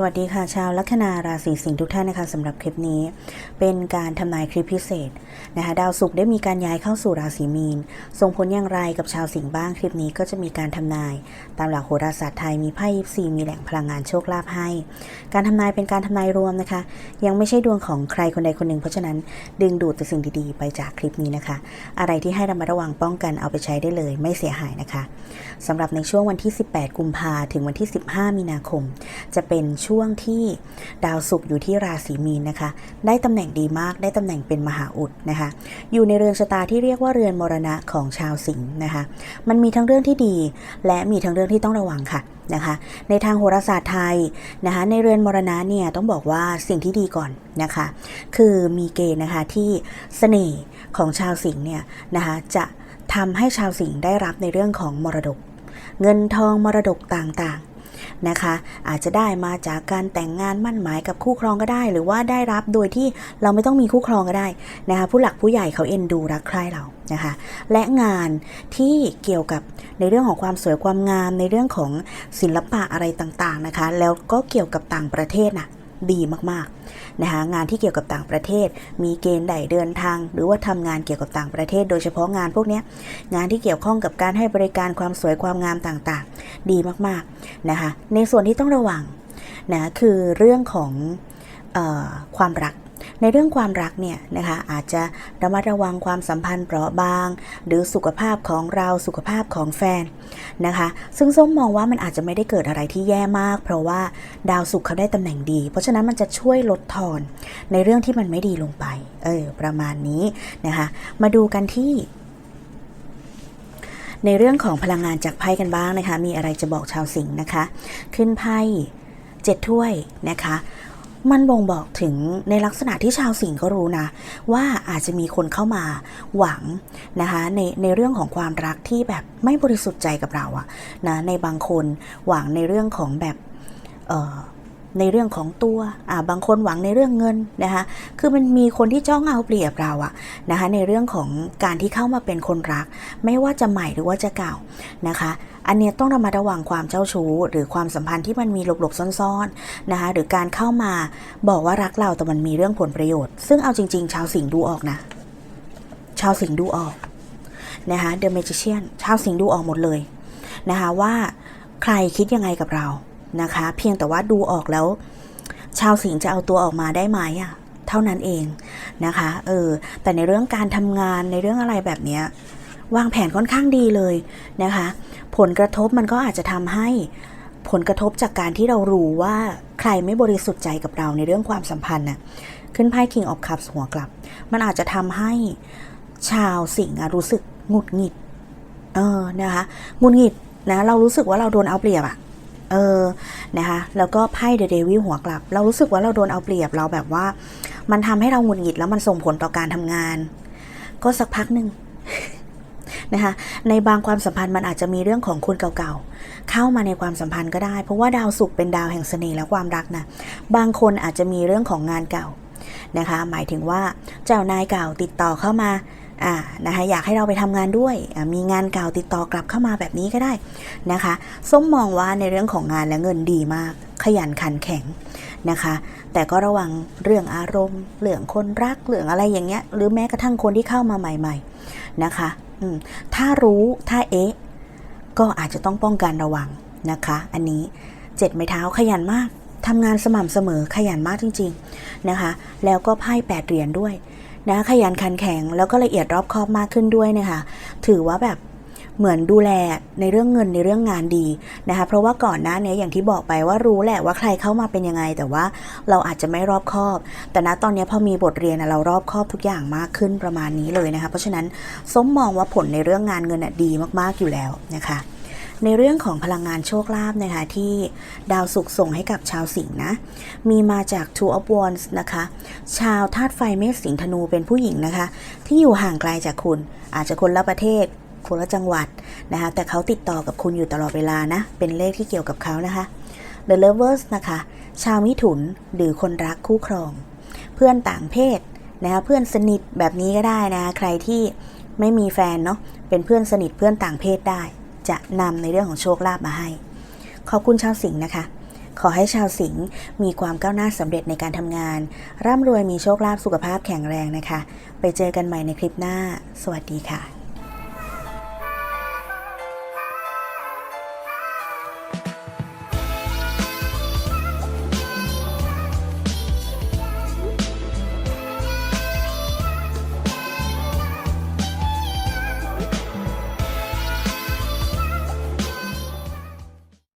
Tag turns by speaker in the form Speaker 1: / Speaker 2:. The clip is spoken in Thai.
Speaker 1: สวัสดีค่ะ ชาวลัคนาราศีสิงห์ทุกท่านนะคะสำหรับคลิปนี้ เป็นการทำนายคลิปพิเศษนะคะดาวศุกร์ได้มีการย้ายเข้าสู่ราศีมีน ส่งผลอย่างไรกับชาวสิงห์บ้างคลิปนี้ก็จะมีการทำนาย ตามหลักโหราศาสตร์ไทยมีไพ่ยิปซีมีแหล่งพลังงานโชคลาภให้ การทำนายเป็นการทำนายรวมนะคะ ยังไม่ใช่ดวงของใครคนใดคนหนึ่งเพราะฉะนั้นดึงดูดแต่สิ่งดีๆ ไปจากคลิปนี้นะคะ อะไรที่ให้ระมัดระวังป้องกันเอาไปใช้ได้เลย ไม่เสียหายนะคะสำหรับในช่วงวันที่ 18 กุมภาถึงวันที่ 15 มีนาคม จะเป็นช่วงที่ดาวศุกร์อยู่ที่ราศีมีนนะคะ ได้ตำแหน่งดีมาก ได้ตำแหน่งเป็นมหาอุดนะคะ อยู่ในเรือนชะตาที่เรียกว่าเรือนมรณะของชาวสิงห์นะคะ มันมีทั้งเรื่องที่ดี และมีทั้งเรื่องที่ต้องระวังค่ะนะคะ ในทางโหราศาสตร์ไทยนะคะ ในเรือนมรณะเนี่ยต้องบอกว่าสิ่งที่ดีก่อนนะคะ คือมีเกณฑ์นะคะที่เสน่ห์ของชาวสิงห์เนี่ยนะคะจะทำให้ชาวสิงห์ได้รับในเรื่องของมรดก เงินทองมรดกต่างๆ นะคะ อาจจะได้มาจากการแต่งงานมั่นหมายกับคู่ครองก็ได้ หรือว่าได้รับโดยที่เราไม่ต้องมีคู่ครองก็ได้นะคะ ผู้หลักผู้ใหญ่เขาเอ็นดูรักใคร่เรานะคะ และงานที่เกี่ยวกับในเรื่องของความสวยความงามในเรื่องของศิลปะอะไรต่างๆนะคะ แล้วก็เกี่ยวกับต่างประเทศน่ะ ดีมากๆนะคะงานที่เกี่ยวกับต่างประเทศ มีเกณฑ์ใดเดินทาง หรือว่าทำงานเกี่ยวกับต่างประเทศ โดยเฉพาะงานพวกนี้งานที่เกี่ยวข้องกับการให้บริการความสวยความงามต่างๆ ดีมากๆนะคะในส่วนที่ต้องระวังนะคือเรื่องของออความรัก ในเรื่องความรักเนี่ยนะคะอาจจะระมัดระวังความสัมพันธ์เปราะบาง หรือสุขภาพของเราสุขภาพของแฟนนะคะ ซึ่งส้มมองว่ามันอาจจะไม่ได้เกิดอะไรที่แย่มาก เพราะว่าดาวศุกร์เขาได้ตำแหน่งดี เพราะฉะนั้นมันจะช่วยลดทอนในเรื่องที่มันไม่ดีลงไป เออ ประมาณนี้นะคะ มาดูกันที่ในเรื่องของพลังงานจากไพ่กันบ้างนะคะ มีอะไรจะบอกชาวสิงห์นะคะ ขึ้นไพ่เจ็ดถ้วยนะคะ มันบ่งบอกถึงในลักษณะที่ชาวสิงห์ก็รู้นะ ว่าอาจจะมีคนเข้ามาหวังนะคะในในเรื่องของความรักที่แบบไม่บริสุทธิ์ใจกับเราอะนะในบางคนหวังในเรื่องของแบบเออ ในเรื่องของตัวอ่าบางคนหวังในเรื่องเงินนะคะคือมันมีคนที่จ้องเอาเปรียบเราอะนะคะในเรื่องของการที่เข้ามาเป็นคนรัก ไม่ว่าจะใหม่หรือว่าจะเก่านะคะอันเนี้ยต้องระมัดระวังความเจ้าชู้ หรือความสัมพันธ์ที่มันมีหลบๆซ่อนๆนะคะหรือการเข้ามาบอกว่ารักเราแต่มันมีเรื่องผลประโยชน์ ซึ่งเอาจริง ๆ ชาวสิงห์ดูออกนะ ชาวสิงห์ดูออกนะคะ The Magician ชาวสิงห์ดูออกหมดเลยนะคะว่าใครคิดยังไงกับเรา นะคะ เพียงแต่ว่าดูออกแล้ว ชาวสิงห์จะเอาตัวออกมาได้ไหมอะเท่านั้นเองนะคะเออแต่ในเรื่องการทำงานในเรื่องอะไรแบบเนี้ยวางแผนค่อนข้างดีเลยนะคะ ผลกระทบมันก็อาจจะทำให้ผลกระทบจากการที่เรารู้ว่าใครไม่บริสุทธิ์ใจกับเราในเรื่องความสัมพันธ์น่ะขึ้นไพ่ King of Cups หัวกลับ มันอาจจะทำให้ชาวสิงห์รู้สึกหงุดหงิด เออนะคะหงุดหงิดนะเรารู้สึกว่าเราโดนเอาเปรียบอะ เออนะคะแล้วก็ไพ่เดอะเดวิลหัวกลับ เรารู้สึกว่าเราโดนเอาเปรียบเราแบบว่า มันทำให้เราหงุดหงิดแล้วมันส่งผลต่อการทำงาน ก็สักพักหนึ่งนะคะในบางความสัมพันธ์มันอาจจะมีเรื่องของคนเก่าๆ เข้ามาในความสัมพันธ์ก็ได้ เพราะว่าดาวศุกร์เป็นดาวแห่งเสน่ห์และความรักนะบางคนอาจจะมีเรื่องของงานเก่านะคะ หมายถึงว่าเจ้านายเก่าติดต่อเข้ามา อ่านะคะอยากให้เราไปทำงานด้วย มีงานเก่าติดต่อกลับเข้ามาแบบนี้ก็ได้นะคะส้มมองว่าในเรื่องของงานและเงินดีมาก ขยันขันแข็งนะคะ แต่ก็ระวังเรื่องอารมณ์ เรื่องคนรักเรื่องอะไรอย่างเงี้ย หรือแม้กระทั่งคนที่เข้ามาใหม่ ๆนะคะถ้ารู้ถ้าเอ๊ะก็อาจจะต้องป้องกันระวังนะคะ อันนี้เจ็ดไม้เท้าขยันมากทำงานสม่ำเสมอขยันมากจริง ๆนะคะ แล้วก็ไพ่แปดเหรียญด้วย นะขยันขันแข็งแล้วก็ละเอียดรอบคอบมากขึ้นด้วยนะคะถือว่าแบบเหมือนดูแลในเรื่องเงินในเรื่องงานดีนะคะเพราะว่าก่อนหน้านี้อย่างที่บอกไปว่ารู้แหละว่าใครเข้ามาเป็นยังไง แต่ว่าเราอาจจะไม่รอบคอบ แต่ณตอนนี้พอมีบทเรียนเรารอบคอบทุกอย่างมากขึ้นประมาณนี้เลยนะคะเพราะฉะนั้นส้มมองว่าผลในเรื่องงานเงินดีมากๆอยู่แล้วนะคะ ในเรื่องของพลังงานโชคลาภนะคะที่ดาวศุกส่งให้กับชาวสิงห์นะ มีมาจาก Two of Wands นะคะ ชาวธาตุไฟเมษสิงห์ธนูเป็นผู้หญิงนะคะ ที่อยู่ห่างไกลจากคุณ อาจจะคนละประเทศคนละจังหวัดนะคะแต่เขาติดต่อกับคุณอยู่ตลอดเวลานะ เป็นเลขที่เกี่ยวกับเขานะคะ The Lovers นะคะ ชาวมิถุนหรือคนรักคู่ครอง เพื่อนต่างเพศนะคะเพื่อนสนิทแบบนี้ก็ได้นะคะใครที่ไม่มีแฟนเนาะเป็นเพื่อนสนิทเพื่อนต่างเพศได้ จะนำในเรื่องของโชคลาภมาให้ ขอบคุณชาวสิงห์นะคะ ขอให้ชาวสิงห์มีความก้าวหน้าสำเร็จในการทำงาน ร่ำรวยมีโชคลาภสุขภาพแข็งแรงนะคะ ไปเจอกันใหม่ในคลิปหน้า สวัสดีค่ะ